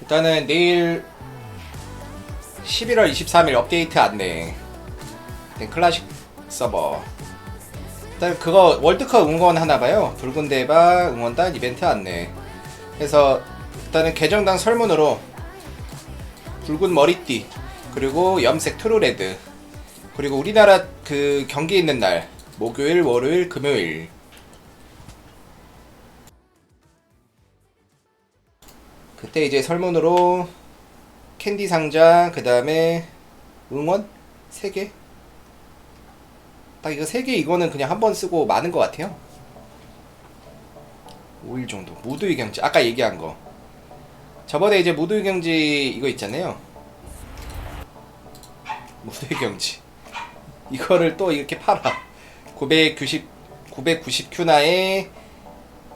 일단은 내일 11월 23일 업데이트 안내. 일단 클래식 서버. 일단 그거 월드컵 응원 하나봐요. 붉은 대박 응원단 이벤트 안내. 그래서 일단은 계정당 설문으로 붉은 머리띠 그리고 염색 트루레드 그리고 우리나라 그 경기 있는 날 목요일, 월요일, 금요일 그때 이제 설문으로 캔디 상자 그 다음에 응원 3개? 딱 이거 3개 이거는 그냥 한 번 쓰고 많은 것 같아요. 5일 정도. 무드의 경지. 아까 얘기한 거. 저번에 이제 무드의 경지 이거 있잖아요. 무드의 경지. 이거를 또 이렇게 팔아. 990 990큐나에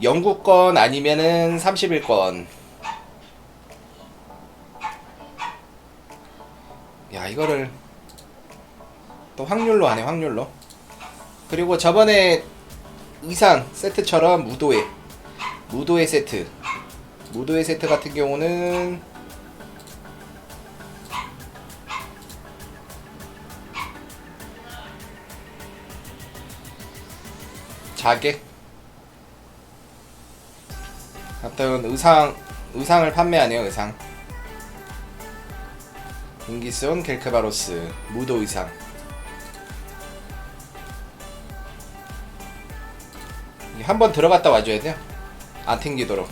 영국권 아니면은 31권 야 이거를 또 확률로 하네 확률로. 그리고 저번에 의상 세트처럼 무도회 무도회 세트. 무도회 세트 같은 경우는 자객 아무튼 의상 의상을 판매하네요 의상 인기손 겔크바로스 무도 의상. 한 번 들어갔다 와줘야 돼요. 안 튕기도록.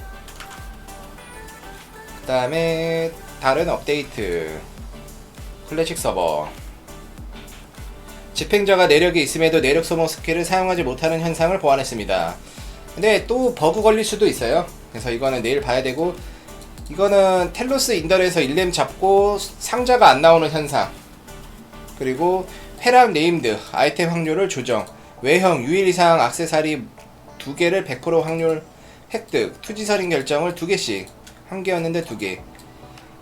그 다음에 다른 업데이트. 클래식 서버. 집행자가 내력이 있음에도 내력 소모 스킬을 사용하지 못하는 현상을 보완했습니다. 근데 또 버그 걸릴 수도 있어요. 그래서 이거는 내일 봐야 되고 이거는 텔로스 인더에서 일렘 잡고 상자가 안 나오는 현상. 그리고 회랑 네임드 아이템 확률을 조정 외형 유일 이상 악세사리 두 개를 100% 확률 획득 투지설인 결정을 두 개씩 한 개였는데 두 개.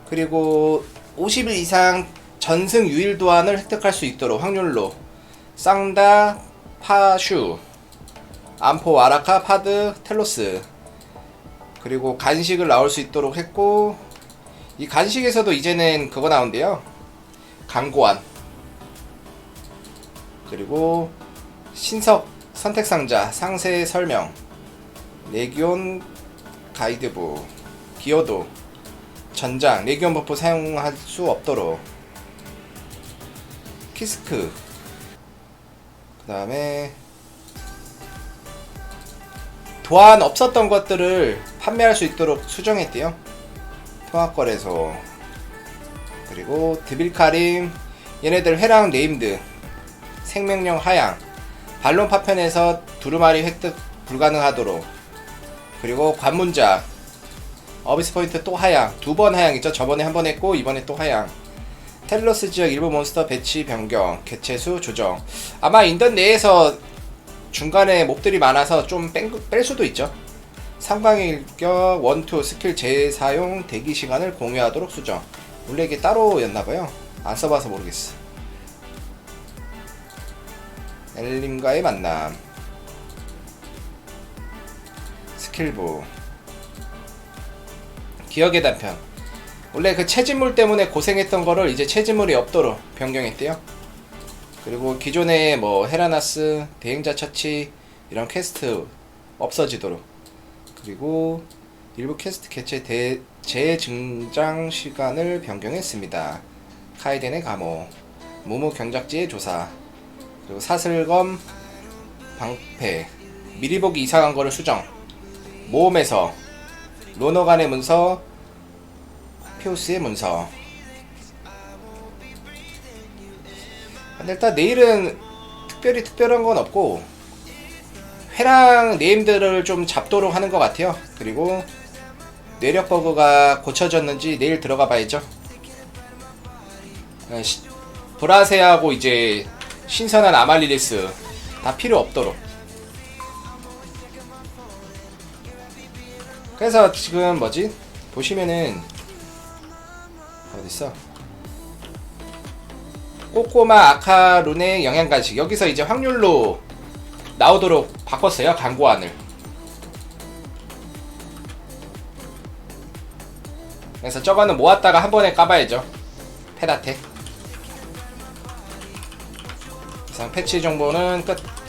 그리고 50일 이상 전승 유일 도안을 획득할 수 있도록 확률로. 쌍다 파슈 암포 와라카 파드 텔로스 그리고 간식을 나올 수 있도록 했고 이 간식에서도 이제는 그거 나온대요. 강고안 그리고 신석 선택 상자 상세 설명. 레기온 가이드북 기어도 전장 레기온 버프 사용할 수 없도록. 키스크. 그 다음에 도안 없었던 것들을 판매할 수 있도록 수정했대요. 통합거래소. 그리고 드빌카림 얘네들 회랑 네임드 생명력 하향 발론 파편에서 두루마리 획득 불가능하도록. 그리고 관문작 어비스 포인트 또 하향 두 번 하향 있죠? 저번에 한 번 했고 이번에 또 하향 텔러스 지역 일부 몬스터 배치 변경 개체수 조정. 아마 인던 내에서 중간에 몹들이 많아서 좀뺄 수도 있죠. 삼광일격 원투 스킬 재사용 대기 시간을 공유하도록 수정. 원래 이게 따로였나봐요. 안 써봐서 모르겠어. 엘림과의 만남. 스킬부. 기억의 단편. 원래 그 체진물 때문에 고생했던 거를 이제 체진물이 없도록 변경했대요. 그리고 기존의 뭐 헤라나스, 대행자 처치 이런 퀘스트 없어지도록 그리고 일부 퀘스트 개체 대, 재증장 시간을 변경했습니다. 카이덴의 감호, 무무 경작지의 조사, 그리고 사슬검 방패, 미리 보기 이상한 거를 수정, 모험에서 로너 간의 문서, 피오스의 문서, 근데 일단 내일은 특별히 특별한 건 없고 회랑 네임들을 좀 잡도록 하는 것 같아요. 그리고 뇌력 버그가 고쳐졌는지 내일 들어가 봐야죠. 브라세하고 이제 신선한 아말리리스 다 필요 없도록. 그래서 지금 뭐지? 보시면은 어딨어? 꼬꼬마 아카 룬의 영양간식 여기서 이제 확률로 나오도록 바꿨어요 광고안을 그래서 저거는 모았다가 한 번에 까봐야죠. 페다텍. 이상 패치 정보는 끝.